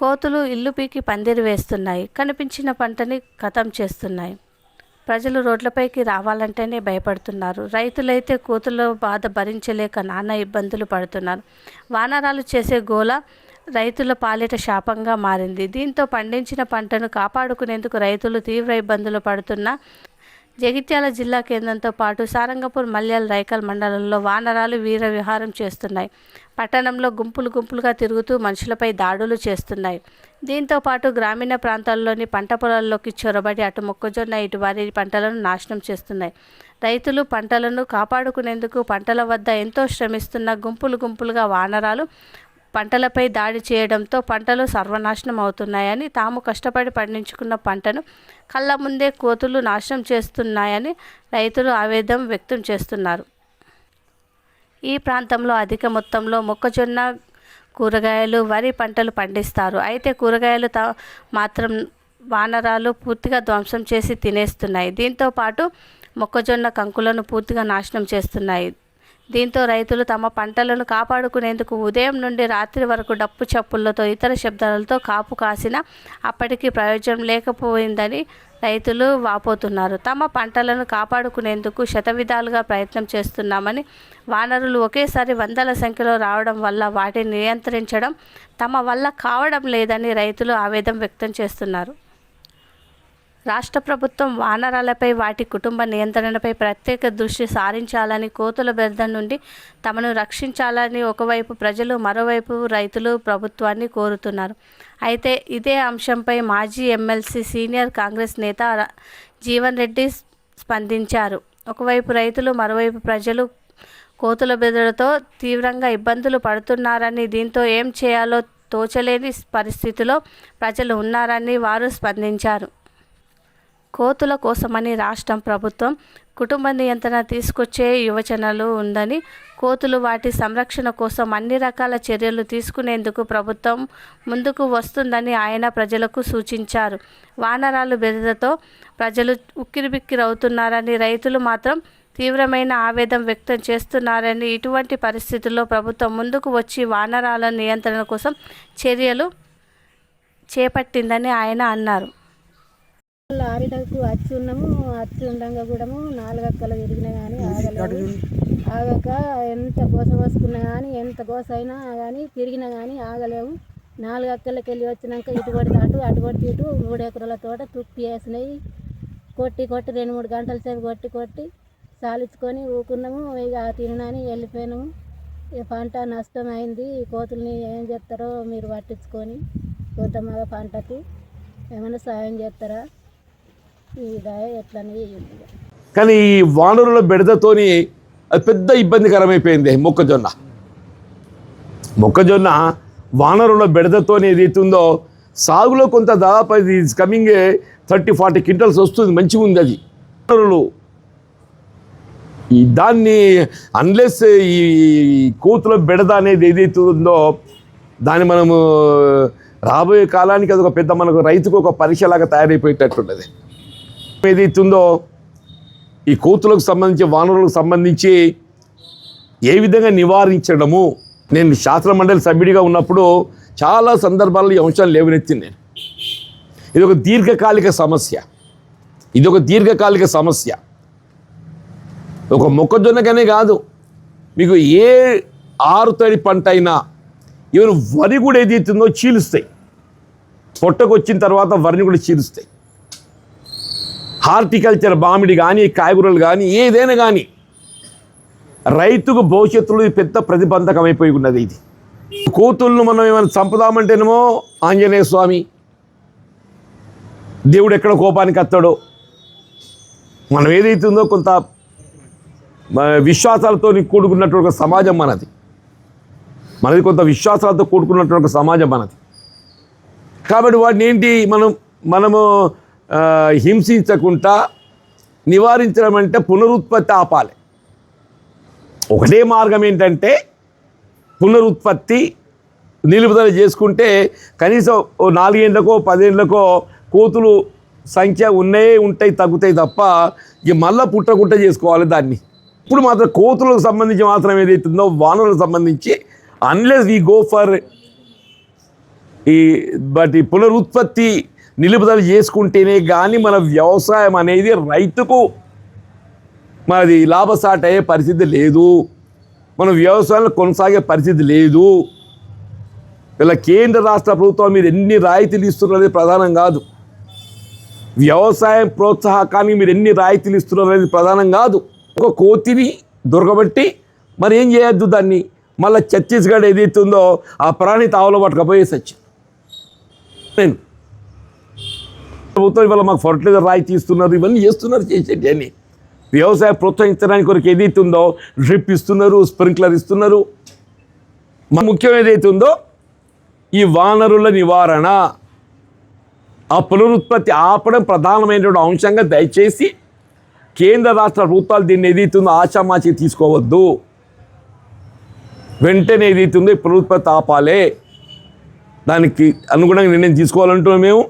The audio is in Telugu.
కోతులు ఇల్లు పీకి పందిరి వేస్తున్నాయి. కనిపించిన పంటని ఖతం చేస్తున్నాయి. ప్రజలు రోడ్లపైకి రావాలంటేనే భయపడుతున్నారు. రైతులైతే కోతుల బాధ భరించలేక నానా ఇబ్బందులు పడుతున్నారు. వానరాలు చేసే గోల రైతుల పాలిట శాపంగా మారింది. దీంతో పండించిన పంటను కాపాడుకునేందుకు రైతులు తీవ్ర ఇబ్బందులు పడుతున్న జగిత్యాల జిల్లా కేంద్రంతో పాటు సారంగపూర్ మల్యాల రైకల్ మండలంలో వానరాలు వీర విహారం చేస్తున్నాయి. పట్టణంలో గుంపులు గుంపులుగా తిరుగుతూ మనుషులపై దాడులు చేస్తున్నాయి. దీంతో పాటు గ్రామీణ ప్రాంతాల్లోని పంట పొలాల్లోకి చొరబడి అటు మొక్కజొన్న ఇటు వారి పంటలను నాశనం చేస్తున్నాయి. రైతులు పంటలను కాపాడుకునేందుకు పంటల వద్ద ఎంతో శ్రమిస్తున్న గుంపులు గుంపులుగా వానరాలు పంటలపై దాడి చేయడంతో పంటలు సర్వనాశనం అవుతున్నాయని తాము కష్టపడి పండించుకున్న పంటను కళ్ళ ముందే కోతులు నాశనం చేస్తున్నాయని రైతులు ఆవేదన వ్యక్తం చేస్తున్నారు. ఈ ప్రాంతంలో అధిక మొత్తంలో మొక్కజొన్న కూరగాయలు వరి పంటలు పండిస్తారు. అయితే కూరగాయలు త మాత్రం వానరాలు పూర్తిగా ధ్వంసం చేసి తినేస్తున్నాయి. దీంతో పాటు మొక్కజొన్న కంకులను పూర్తిగా నాశనం చేస్తున్నాయి. దీంతో రైతులు తమ పంటలను కాపాడుకునేందుకు ఉదయం నుండి రాత్రి వరకు డప్పు చప్పులతో ఇతర శబ్దాలతో కాపు కాసిన అప్పటికి ప్రయోజనం లేకపోయిందని రైతులు వాపోతున్నారు. తమ పంటలను కాపాడుకునేందుకు శతవిధాలుగా ప్రయత్నం చేస్తున్నామని వానరులు ఒకేసారి వందల సంఖ్యలో రావడం వల్ల వాటిని నియంత్రించడం తమ వల్ల కావడం లేదని రైతులు ఆవేదన వ్యక్తం చేస్తున్నారు. రాష్ట్ర ప్రభుత్వం వానరాలపై వాటి కుటుంబ నియంత్రణపై ప్రత్యేక దృష్టి సారించాలని కోతుల బెరద నుండి తమను రక్షించాలని ఒకవైపు ప్రజలు మరోవైపు రైతులు ప్రభుత్వాన్ని కోరుతున్నారు. అయితే ఇదే అంశంపై మాజీ ఎమ్మెల్సీ సీనియర్ కాంగ్రెస్ నేత జీవన్ రెడ్డి స్పందించారు. ఒకవైపు రైతులు మరోవైపు ప్రజలు కోతుల బెదడతో తీవ్రంగా ఇబ్బందులు పడుతున్నారని దీంతో ఏం చేయాలో తోచలేని పరిస్థితిలో ప్రజలు ఉన్నారని వారు స్పందించారు. కోతుల కోసమని రాష్ట్రం ప్రభుత్వం కుటుంబ నియంత్రణ తీసుకొచ్చే యువచనలు ఉందని కోతులు వాటి సంరక్షణ కోసం అన్ని రకాల చర్యలు తీసుకునేందుకు ప్రభుత్వం ముందుకు వస్తుందని ఆయన ప్రజలకు సూచించారు. వానరాలు బెదతో ప్రజలు ఉక్కిరిబిక్కిరవుతున్నారని రైతులు మాత్రం తీవ్రమైన ఆవేదం వ్యక్తం చేస్తున్నారని ఇటువంటి పరిస్థితుల్లో ప్రభుత్వం ముందుకు వచ్చి వానరాల నియంత్రణ కోసం చర్యలు చేపట్టిందని ఆయన అన్నారు. లారీలకు వచ్చి ఉన్నాము వచ్చి ఉండగా కూడా నాలుగక్కలు తిరిగినా కానీ ఆగలేవు. ఆగక ఎంత గోస పోసుకున్నా కానీ ఎంత గోస అయినా కానీ తిరిగినా కానీ ఆగలేవు. నాలుగు అక్కలకి వెళ్ళి వచ్చినాక ఇటు పడితే అటు అటు ఇటు మూడు ఎకరాల తోట తుప్పి వేసినాయి. కొట్టి కొట్టి రెండు మూడు గంటల సేపు కొట్టి కొట్టి సాలించుకొని ఊకున్నాము. ఇక తినని వెళ్ళిపోయినాము. ఇక పంట నష్టం అయింది. ఈ కోతుల్ని ఏం చేస్తారో మీరు పట్టించుకొని కొద్దిమగ పంటకి. ఏమైనా సాయం చేస్తారా? ఈ దయ కానీ ఈ వానరుల బెడదతోని అది పెద్ద ఇబ్బందికరమైపోయింది మొక్కజొన్న. మొక్కజొన్న వానరుల బెడదతోని ఏదైతుందో సాగులో కొంత దాదాపు అది కమింగ్ థర్టీ ఫార్టీ క్వింటల్స్ వస్తుంది మంచిగా ఉంది అది. వానరులు ఈ దాన్ని అన్లెస్ ఈ కోతుల బెడద అనేది ఏదైతుందో ఉందో దాన్ని మనము రాబోయే కాలానికి అది ఒక పెద్ద మనకు రైతుకు ఒక పరీక్షలాగా తయారైపోయేటట్టున్నది ఏదైతుందో ఈ కోతులకు సంబంధించి వానరులకు సంబంధించి ఏ విధంగా నివారించడము? నేను శాస్త్ర మండలి సభ్యుడిగా ఉన్నప్పుడు చాలా సందర్భాల్లో ఈ అంశాలు లేవనెత్తింది నేను. ఇది ఒక దీర్ఘకాలిక సమస్య. ఇది ఒక దీర్ఘకాలిక సమస్య. ఒక మొక్కజొన్నకనే కాదు. మీకు ఏ ఆరుతడి పంట అయినా ఈవెన్ వరి కూడా ఏదైతుందో చీలుస్తాయి. పొట్టకు వచ్చిన తర్వాత వరిని కూడా చీలుస్తాయి. హార్టికల్చర్ మామిడి కానీ కాయగూరలు కానీ ఏదైనా కానీ రైతుకు భవిష్యత్తులో పెద్ద ప్రతిబంధకం అయిపోయి ఉన్నది ఇది. కోతులను మనం ఏమైనా చంపుదామంటేనేమో ఆంజనేయ స్వామి దేవుడు ఎక్కడ కోపానికి వస్తాడో మనం ఏదైతుందో కొంత విశ్వాసాలతో కూడుకున్నటువంటి ఒక సమాజం మనది. మనది కొంత విశ్వాసాలతో కూడుకున్నటువంటి ఒక సమాజం మనది. కాబట్టి వాటిని ఏంటి మనం మనము హింసించకుండా నివారించడం అంటే పునరుత్పత్తి ఆపాలి. ఒకటే మార్గం ఏంటంటే పునరుత్పత్తి నిలుపుదల చేసుకుంటే కనీసం ఓ నాలుగేండ్లకో పదేండ్లకో కోతులు సంఖ్య ఉన్నాయే ఉంటాయి తగ్గుతాయి తప్ప ఇక మళ్ళీ పుట్టగుట్ట చేసుకోవాలి దాన్ని. ఇప్పుడు మాత్రం కోతులకు సంబంధించి మాత్రం ఏదైతుందో వానలకు సంబంధించి అన్లెస్ వీ గో ఫర్ ఈ బట్ పునరుత్పత్తి నిలుపుదల చేసుకుంటేనే కానీ మన వ్యవసాయం అనేది రైతుకు మనది లాభసాట అయ్యే పరిస్థితి లేదు. మన వ్యవసాయంలో కొనసాగే పరిస్థితి లేదు. ఇలా కేంద్ర రాష్ట్ర ప్రభుత్వం మీరు ఎన్ని రాయితీలు ఇస్తున్నది ప్రధానం కాదు. వ్యవసాయం ప్రోత్సాహకానికి మీరు ఎన్ని రాయితీలు ఇస్తున్నారు అనేది ప్రధానం కాదు. ఒక కోతిని దొరకబట్టి మరి ఏం చేయొద్దు దాన్ని? మళ్ళీ ఛత్తీస్గఢ్ ఏదైతుందో ఆ ప్రాణి తావలో పట్టుకపోయేసి వచ్చాను నేను ప్రభుత్వం ఇవాళ మాకు ఫర్టిలైజర్ రాయితీ ఇస్తున్నారు ఇవన్నీ చేస్తున్నారు చేసేటి అని. వ్యవసాయ ప్రోత్సహించడానికి కొరకు ఏదైతే ఉందో డ్రిప్ ఇస్తున్నారు స్ప్రింక్లర్ ఇస్తున్నారు మా ముఖ్యం ఏదైతే ఉందో ఈ వానరుల నివారణ. ఆ పునరుత్పత్తి ఆపడం ప్రధానమైనటువంటి అంశంగా దయచేసి కేంద్ర రాష్ట్ర ప్రభుత్వాలు దీన్ని ఏదైతుందో ఆచామాచి తీసుకోవద్దు. వెంటనే ఏదైతుందో ఈ పునరుత్పత్తి ఆపాలే. దానికి అనుగుణంగా నిర్ణయం తీసుకోవాలంటున్నాం మేము.